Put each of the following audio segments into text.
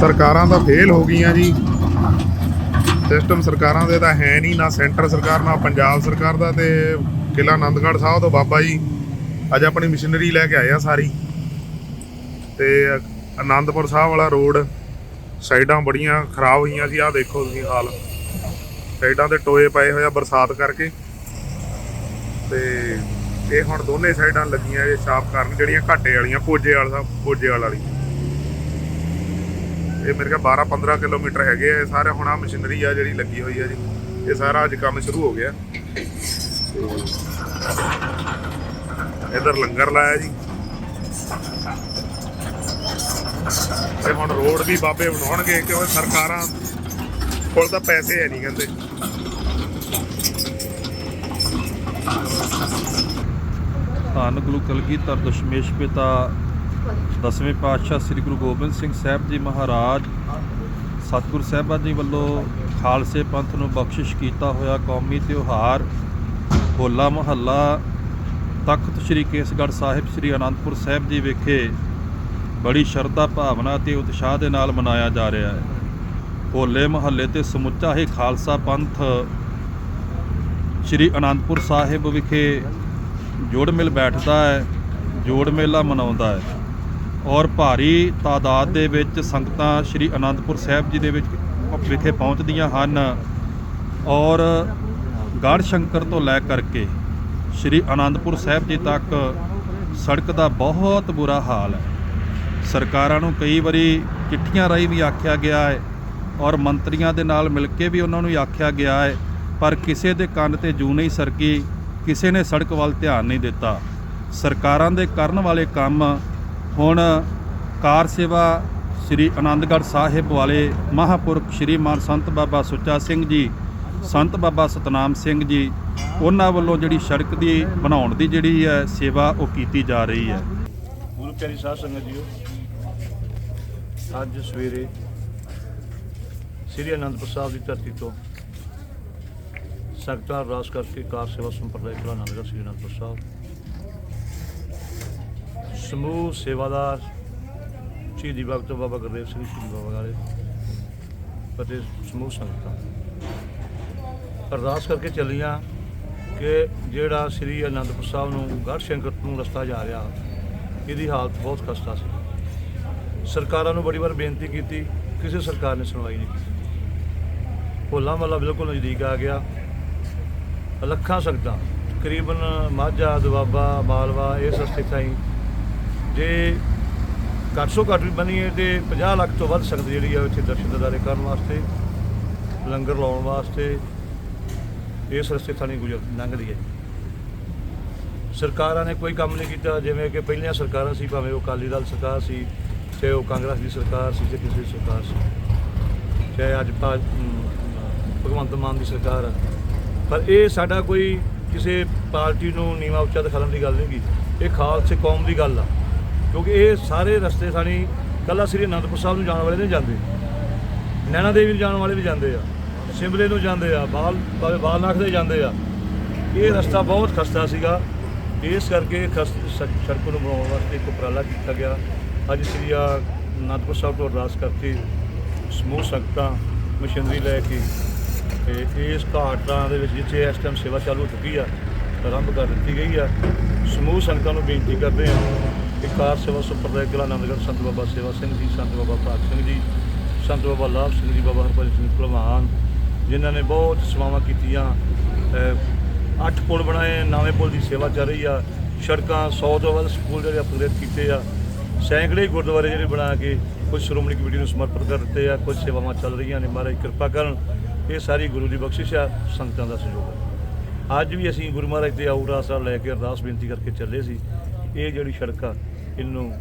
ਸਰਕਾਰਾਂ ਤਾਂ ਫੇਲ ਹੋ ਗਈਆਂ ਜੀ। ਸਿਸਟਮ ਸਰਕਾਰਾਂ ਦੇ ਤਾਂ ਹੈ ਨਹੀਂ, ਨਾ ਸੈਂਟਰ ਸਰਕਾਰ, ਨਾ ਪੰਜਾਬ ਸਰਕਾਰ ਦਾ ਤੇ ਕਿਲਾ ਆਨੰਦਗੜ੍ਹ ਸਾਹਿਬ ਤੋਂ ਬਾਬਾ ਜੀ ਅੱਜ ਆਪਣੀ ਮਸ਼ੀਨਰੀ ਲੈ ਕੇ ਆਏ ਆ ਸਾਰੀ। ਤੇ ਆਨੰਦਪੁਰ ਸਾਹਿਬ ਵਾਲਾ ਰੋਡ ਸਾਈਡਾਂ ਬੜੀਆਂ ਖਰਾਬ ਹੋਈਆਂ ਸੀ, ਆਹ ਦੇਖੋ ਤੁਸੀਂ ਹਾਲ। ਸਾਈਡਾਂ ਤੇ ਟੋਏ ਪਏ ਹੋਏ ਆ ਬਰਸਾਤ ਕਰਕੇ। ਤੇ ਇਹ ਹੁਣ ਦੋਨੇ ਸਾਈਡਾਂ ਲੱਗੀਆਂ, ਇਹ ਸਾਫ਼ ਕਰਨ ਜਿਹੜੀਆਂ ਘਾਟੇ ਵਾਲੀਆਂ ਕੋਜੇ ਵਾਲਾ ਸਾਹਿਬ ਕੋਜੇ ਵਾਲੀ। ਇਹ ਮੇਰੇ ਕੋਲ 12 15 ਕਿਲੋਮੀਟਰ ਹੈਗੇ ਆ। ਇਹ ਸਾਰੇ ਹੁਣ ਆ ਮਸ਼ੀਨਰੀ ਆ ਜਿਹੜੀ ਲੱਗੀ ਹੋਈ ਆ ਜੀ। ਇਹ ਸਾਰਾ ਅੱਜ ਕੰਮ ਸ਼ੁਰੂ ਹੋ ਗਿਆ। ਇਧਰ ਲੰਗਰ ਲਾਇਆ ਜੀ। ਤੇ ਹੁਣ ਰੋਡ ਵੀ ਬਾਬੇ ਬਣਾਉਣਗੇ, ਕਿਉਂਕਿ ਸਰਕਾਰਾਂ ਕੋਲ ਤਾਂ ਪੈਸੇ ਹੈ ਨਹੀਂ ਕਹਿੰਦੇ। ਧੰਨ ਗੁਰੂ ਕਲਗੀਧਰ, ਦਸ਼ਮੇਸ਼ ਪਿਤਾ ਦਸਵੇਂ ਪਾਤਸ਼ਾਹ ਸ੍ਰੀ ਗੁਰੂ ਗੋਬਿੰਦ ਸਿੰਘ ਸਾਹਿਬ ਜੀ ਮਹਾਰਾਜ ਸਤਿਗੁਰ ਸਾਹਿਬਾਂ ਜੀ ਵੱਲੋਂ ਖਾਲਸੇ ਪੰਥ ਨੂੰ ਬਖਸ਼ਿਸ਼ ਕੀਤਾ ਹੋਇਆ ਕੌਮੀ ਤਿਉਹਾਰ ਹੋਲਾ ਮਹੱਲਾ ਤਖਤ ਸ੍ਰੀ ਕੇਸਗੜ੍ਹ ਸਾਹਿਬ ਸ੍ਰੀ ਅਨੰਦਪੁਰ ਸਾਹਿਬ ਜੀ ਵਿਖੇ ਬੜੀ ਸ਼ਰਧਾ ਭਾਵਨਾ ਤੇ ਉਤਸ਼ਾਹ ਦੇ ਨਾਲ ਮਨਾਇਆ ਜਾ ਰਿਹਾ ਹੈ। ਹੋਲੇ ਮਹੱਲੇ ਤੇ ਸਮੁੱਚਾ ਹੀ ਖਾਲਸਾ ਪੰਥ ਸ੍ਰੀ ਅਨੰਦਪੁਰ ਸਾਹਿਬ ਵਿਖੇ ਜੋੜ ਮੇਲ ਬੈਠਦਾ ਹੈ, ਜੋੜ ਮੇਲਾ ਮਨਾਉਂਦਾ ਹੈ। ਔਰ ਭਾਰੀ ਤਾਦਾਦ ਦੇ ਵਿੱਚ ਸੰਗਤਾਂ ਸ੍ਰੀ ਅਨੰਦਪੁਰ ਸਾਹਿਬ ਜੀ ਦੇ ਵਿੱਚ ਵਿਖੇ ਪਹੁੰਚਦੀਆਂ ਹਨ। ਔਰ ਗੜ੍ਹ ਸ਼ੰਕਰ ਤੋਂ ਲੈ ਕਰਕੇ ਸ੍ਰੀ ਅਨੰਦਪੁਰ ਸਾਹਿਬ ਜੀ ਤੱਕ ਸੜਕ ਦਾ ਬਹੁਤ ਬੁਰਾ ਹਾਲ ਹੈ। ਸਰਕਾਰਾਂ ਨੂੰ ਕਈ ਵਾਰੀ ਚਿੱਠੀਆਂ ਰਾਹੀਂ ਵੀ ਆਖਿਆ ਗਿਆ ਹੈ ਔਰ ਮੰਤਰੀਆਂ ਦੇ ਨਾਲ ਮਿਲ ਕੇ ਵੀ ਉਹਨਾਂ ਨੂੰ ਹੀ ਆਖਿਆ ਗਿਆ ਹੈ, ਪਰ ਕਿਸੇ ਦੇ ਕੰਨ ਤੇ ਜੂ ਨਹੀਂ ਸਰਕੀ, ਕਿਸੇ ਨੇ ਸੜਕ ਵੱਲ ਧਿਆਨ ਨਹੀਂ ਦਿੱਤਾ। ਸਰਕਾਰਾਂ ਦੇ ਕਰਨ ਵਾਲੇ ਕੰਮ ਹੁਣ ਕਾਰ ਸੇਵਾ ਸ੍ਰੀ ਆਨੰਦਗੜ੍ਹ ਸਾਹਿਬ ਵਾਲੇ ਮਹਾਪੁਰਖ ਸ੍ਰੀ ਮਾਨ ਸੰਤ ਬਾਬਾ ਸੁੱਚਾ ਸਿੰਘ ਜੀ, ਸੰਤ ਬਾਬਾ ਸਤਨਾਮ ਸਿੰਘ ਜੀ, ਉਹਨਾਂ ਵੱਲੋਂ ਜਿਹੜੀ ਸੜਕ ਦੀ ਬਣਾਉਣ ਦੀ ਜਿਹੜੀ ਹੈ ਸੇਵਾ ਉਹ ਕੀਤੀ ਜਾ ਰਹੀ ਹੈ। ਗੁਰੂ ਪਿਆਰੀ ਸਾਧ ਸੰਗਤ ਜੀਓ, ਅੱਜ ਸਵੇਰੇ ਸ੍ਰੀ ਅਨੰਦਪੁਰ ਸਾਹਿਬ ਦੀ ਧਰਤੀ ਤੋਂ ਸੰਗਤਾਂ ਅਰਦਾਸ ਕਰਕੇ ਕਾਰ ਸੇਵਾ ਸੰਪਰਦਾਇ ਕਲਾ ਆਨੰਦਗੜ੍ਹ ਸ੍ਰੀ ਅਨੰਦਪੁਰ ਸਾਹਿਬ। ਸਮੂਹ ਸੇਵਾਦਾਰ ਸ਼ਹੀਦੀ ਭਗਤ ਬਾਬਾ ਗੁਰਦੇਵ ਸਿੰਘ ਸ਼ਹੀਦੀ ਬਾਬਾ ਵਾਲੇ ਅਤੇ ਸਮੂਹ ਸੰਗਤਾਂ। ਅਰਦਾਸ ਕਰਕੇ ਚੱਲੀਆਂ ਕਿ ਜਿਹੜਾ ਸ੍ਰੀ ਅਨੰਦਪੁਰ ਸਾਹਿਬ ਨੂੰ ਗੜ੍ਹ ਸ਼ੰਕਰ ਨੂੰ ਰਸਤਾ ਜਾ ਰਿਹਾ, ਇਹਦੀ ਹਾਲਤ ਬਹੁਤ ਖਸਤਾ ਸੀ। ਸਰਕਾਰਾਂ ਨੂੰ ਬੜੀ ਵਾਰ ਬੇਨਤੀ ਕੀਤੀ, ਕਿਸੇ ਸਰਕਾਰ ਨੇ ਸੁਣਵਾਈ ਨਹੀਂ ਕੀਤੀ। ਹੋਲਾ ਮਹੱਲਾ ਬਿਲਕੁਲ ਨਜ਼ਦੀਕ ਆ ਗਿਆ। ਲੱਖਾਂ ਸੰਗਤਾਂ, ਤਕਰੀਬਨ ਮਾਝਾ, ਦੁਆਬਾ, ਮਾਲਵਾ, ਇਹ ਰਸਤੇ ਤਾਈਂ ਜੇ ਘੱਟ ਤੋਂ ਘੱਟ ਵੀ ਬਣੀਏ ਤੇ 50 ਲੱਖ ਤੋਂ ਵੱਧ ਸੰਗਤ ਜਿਹੜੀ ਆ ਇੱਥੇ ਦਰਸ਼ਨ ਦਿਦਾਰੇ ਕਰਨ ਵਾਸਤੇ, ਲੰਗਰ ਲਾਉਣ ਵਾਸਤੇ, ਇਸ ਰਸਤੇ ਥਾਣੀ ਗੁਜ਼ਰ ਲੰਘਦੀ ਹੈ। ਸਰਕਾਰਾਂ ਨੇ ਕੋਈ ਕੰਮ ਨਹੀਂ ਕੀਤਾ, ਜਿਵੇਂ ਕਿ ਪਹਿਲੀਆਂ ਸਰਕਾਰਾਂ ਸੀ, ਭਾਵੇਂ ਉਹ ਅਕਾਲੀ ਦਲ ਸਰਕਾਰ ਸੀ, ਚਾਹੇ ਉਹ ਕਾਂਗਰਸ ਦੀ ਸਰਕਾਰ ਸੀ ਜਾਂ ਕਿਸੇ ਦੀ ਸਰਕਾਰ ਸੀ। ਚਾਹੇ ਅੱਜ ਭਾ- ਭਗਵੰਤ ਮਾਨ ਦੀ ਸਰਕਾਰ ਆ। ਪਰ ਇਹ ਸਾਡਾ ਕੋਈ ਕਿਸੇ ਪਾਰਟੀ ਨੂੰ ਨੀਵਾ ਉੱਚਾ ਦਿਖਾਉਣ ਦੀ ਗੱਲ ਨਹੀਂ ਗੀ। ਇਹ ਖਾਲਸੇ ਕੌਮ ਦੀ ਗੱਲ ਆ। ਕਿਉਂਕਿ ਇਹ ਸਾਰੇ ਰਸਤੇ ਸਾਨੀ ਕੱਲਾ ਸ੍ਰੀ ਅਨੰਦਪੁਰ ਸਾਹਿਬ ਨੂੰ ਜਾਣ ਵਾਲੇ ਨਹੀਂ ਜਾਂਦੇ। ਨੈਣਾ ਦੇਵੀ ਨੂੰ ਜਾਣ ਵਾਲੇ ਵੀ ਜਾਂਦੇ ਆ, ਸਿਮਲੇ ਨੂੰ ਜਾਂਦੇ ਆ, ਬਾਲ ਭਾਵੇਂ ਬਾਲਨਾਥ ਦੇ ਜਾਂਦੇ ਆ। ਇਹ ਰਸਤਾ ਬਹੁਤ ਖਸਤਾ ਸੀਗਾ। ਇਸ ਕਰਕੇ ਖਸ ਸ- ਸੜਕ ਨੂੰ ਬਣਾਉਣ ਵਾਸਤੇ ਇੱਕ ਉਪਰਾਲਾ ਕੀਤਾ ਗਿਆ। ਅੱਜ ਸ੍ਰੀ ਆ ਅਨੰਦਪੁਰ ਸਾਹਿਬ ਤੋਂ ਅਰਦਾਸ ਕਰਕੇ ਸਮੂਹ ਸੰਗਤਾਂ ਮਸ਼ੀਨਰੀ ਲੈ ਕੇ ਤੇ ਇਸ ਘਾਟਾਂ ਦੇ ਵਿੱਚ ਜਿੱਥੇ ਇਸ ਟਾਈਮ ਸੇਵਾ ਚਾਲੂ ਹੋ ਚੁੱਕੀ ਆ, ਆਰੰਭ ਕਰ ਦਿੱਤੀ ਗਈ ਆ। ਸਮੂਹ ਸੰਗਤਾਂ ਨੂੰ ਬੇਨਤੀ ਕਰਦੇ ਆ ਕਾਰ ਸੇਵਾ ਸੰਪਰਦਾਇ ਕਿਲਾ ਆਨੰਦਗੜ੍ਹ ਸੰਤ ਬਾਬਾ ਸੇਵਾ ਸਿੰਘ ਜੀ, ਸੰਤ ਬਾਬਾ ਭਾਗ ਸਿੰਘ ਜੀ, ਸੰਤ ਬਾਬਾ ਲਾਭ ਸਿੰਘ ਜੀ, ਬਾਬਾ ਹਰਭਜਨ ਸਿੰਘ ਭਲਵਾਨ, ਜਿਨ੍ਹਾਂ ਨੇ ਬਹੁਤ ਸੇਵਾਵਾਂ ਕੀਤੀਆਂ। ਅੱਠ ਪੁਲ ਬਣਾਏ, ਨਵੇਂ ਪੁਲ ਦੀ ਸੇਵਾ ਚੱਲ ਰਹੀ ਆ। ਸੜਕਾਂ 100 ਤੋਂ ਵੱਧ ਸਕੂਲ ਜਿਹੜੇ ਅਪਗ੍ਰੇਡ ਕੀਤੇ ਆ। ਸੈਂਕੜੇ ਗੁਰਦੁਆਰੇ ਜਿਹੜੇ ਬਣਾ ਕੇ ਕੁਝ ਸ਼੍ਰੋਮਣੀ ਕਮੇਟੀ ਨੂੰ ਸਮਰਪਿਤ ਕਰ ਦਿੱਤੇ ਆ। ਕੁਝ ਸੇਵਾਵਾਂ ਚੱਲ ਰਹੀਆਂ ਨੇ, ਮਹਾਰਾਜ ਕਿਰਪਾ ਕਰਨ। ਇਹ ਸਾਰੀ ਗੁਰੂ ਦੀ ਬਖਸ਼ਿਸ਼ ਆ, ਸੰਗਤਾਂ ਦਾ ਸਹਿਯੋਗ ਆ। ਅੱਜ ਵੀ ਅਸੀਂ ਗੁਰੂ ਮਹਾਰਾਜ ਦੇ ਆਊਟ ਆਸਰਾ ਲੈ ਕੇ ਅਰਦਾਸ ਬੇਨਤੀ ਕਰਕੇ ਚੱਲੇ ਸੀ। ਇਹ ਜਿਹੜੀ ਸੜਕ ਆ ਇਹਨੂੰ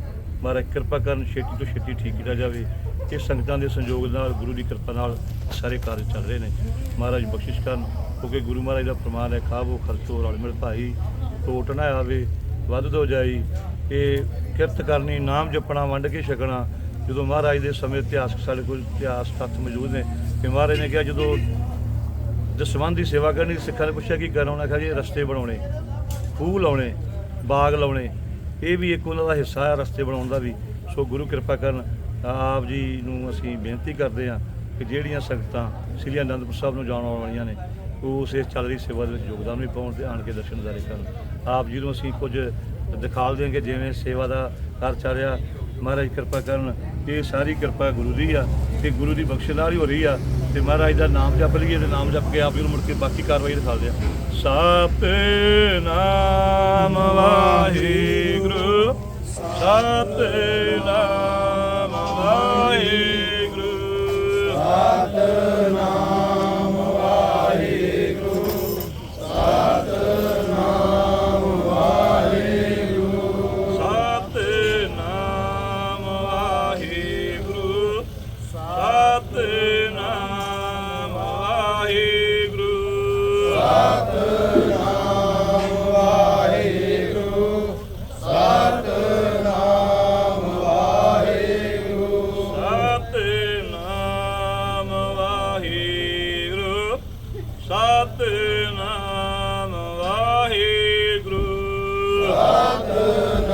ਮਹਾਰਾਜ ਕਿਰਪਾ ਕਰਨ ਛੇਤੀ ਤੋਂ ਛੇਤੀ ਠੀਕ ਕੀਤਾ ਜਾਵੇ ਇਹ ਸੰਗਤਾਂ ਦੇ ਸੰਯੋਗ ਨਾਲ, ਗੁਰੂ ਦੀ ਕਿਰਪਾ ਨਾਲ ਸਾਰੇ ਕਾਰਜ ਚੱਲ ਰਹੇ ਨੇ। ਮਹਾਰਾਜ ਬਖਸ਼ਿਸ਼ ਕਰਨ, ਕਿਉਂਕਿ ਗੁਰੂ ਮਹਾਰਾਜ ਦਾ ਫਰਮਾਨ ਹੈ, ਖਾਵੋ, ਖਰਚੋ, ਰਲ ਮਿਲ ਭਾਈ, ਟੋਟ ਨਾ ਆਵੇ, ਵੱਧ ਤੋਂ ਜਾਈ। ਇਹ ਕਿਰਤ ਕਰਨੀ, ਨਾਮ ਜਪਣਾ, ਵੰਡ ਕੇ ਛਕਣਾ, ਜਦੋਂ ਮਹਾਰਾਜ ਦੇ ਸਮੇਂ ਇਤਿਹਾਸਕ ਸਾਡੇ ਕੋਲ ਇਤਿਹਾਸ ਤੱਥ ਮੌਜੂਦ ਨੇ ਕਿ ਮਹਾਰਾਜ ਨੇ ਕਿਹਾ, ਜਦੋਂ ਦਸਵੰਧ ਦੀ ਸੇਵਾ ਕਰਨੀ, ਸਿੱਖਾਂ ਨੇ ਪੁੱਛਿਆ ਕਿ ਕਰਨਾ ਉਹਨਾਂ ਕਿਹਾ ਜੀ, ਰਸਤੇ ਬਣਾਉਣੇ, ਖੂਹ ਲਾਉਣੇ, ਬਾਗ ਲਾਉਣੇ ਇਹ ਵੀ ਇੱਕ ਉਹਨਾਂ ਦਾ ਹਿੱਸਾ ਹੈ ਰਸਤੇ ਬਣਾਉਣ ਦਾ ਵੀ। ਸੋ ਗੁਰੂ ਕਿਰਪਾ ਕਰਨ, ਆਪ ਜੀ ਨੂੰ ਅਸੀਂ ਬੇਨਤੀ ਕਰਦੇ ਹਾਂ ਕਿ ਜਿਹੜੀਆਂ ਸੰਗਤਾਂ ਸ੍ਰੀ ਅਨੰਦਪੁਰ ਸਾਹਿਬ ਨੂੰ ਜਾਣ ਆਉਣ ਵਾਲੀਆਂ ਨੇ, ਉਹ ਉਸ ਇਸ ਚੱਲ ਰਹੀ ਸੇਵਾ ਦੇ ਵਿੱਚ ਯੋਗਦਾਨ ਵੀ ਪਾਉਣ ਤੇ ਆਣ ਕੇ ਦਰਸ਼ਨ ਜ਼ਾਰੇ ਕਰਨ। ਆਪ ਜੀ ਨੂੰ ਅਸੀਂ ਕੁਝ ਦਿਖਾਲ ਦੇਂਗੇ ਜਿਵੇਂ ਸੇਵਾ ਦਾ ਕਰ ਚੱਲ ਰਿਹਾ। ਮਹਾਰਾਜ ਕਿਰਪਾ ਕਰਨ ਇਹ ਸਾਰੀ ਕਿਰਪਾ ਗੁਰੂ ਦੀ ਆ ਤੇ ਗੁਰੂ ਦੀ ਬਖਸ਼ਿਸ਼ ਨਾਲ ਹੀ ਹੋ ਰਹੀ ਆ ਤੇ ਮਹਾਰਾਜ ਦਾ ਨਾਮ ਜਪ ਲਈਏ ਤੇ ਨਾਮ ਜਪ ਕੇ ਆਪ ਜੀ ਨੂੰ ਮੁੜ ਕੇ ਬਾਕੀ ਕਾਰਵਾਈ ਦਿਖਾ ਦਿਆ ਸਤਿ ਨਾਮ ਵਾਹਿਗੁਰੂ, ਸਤਿ ਨਾਮ ਵਾਹਿਗੁਰੂ। ਸਤਿ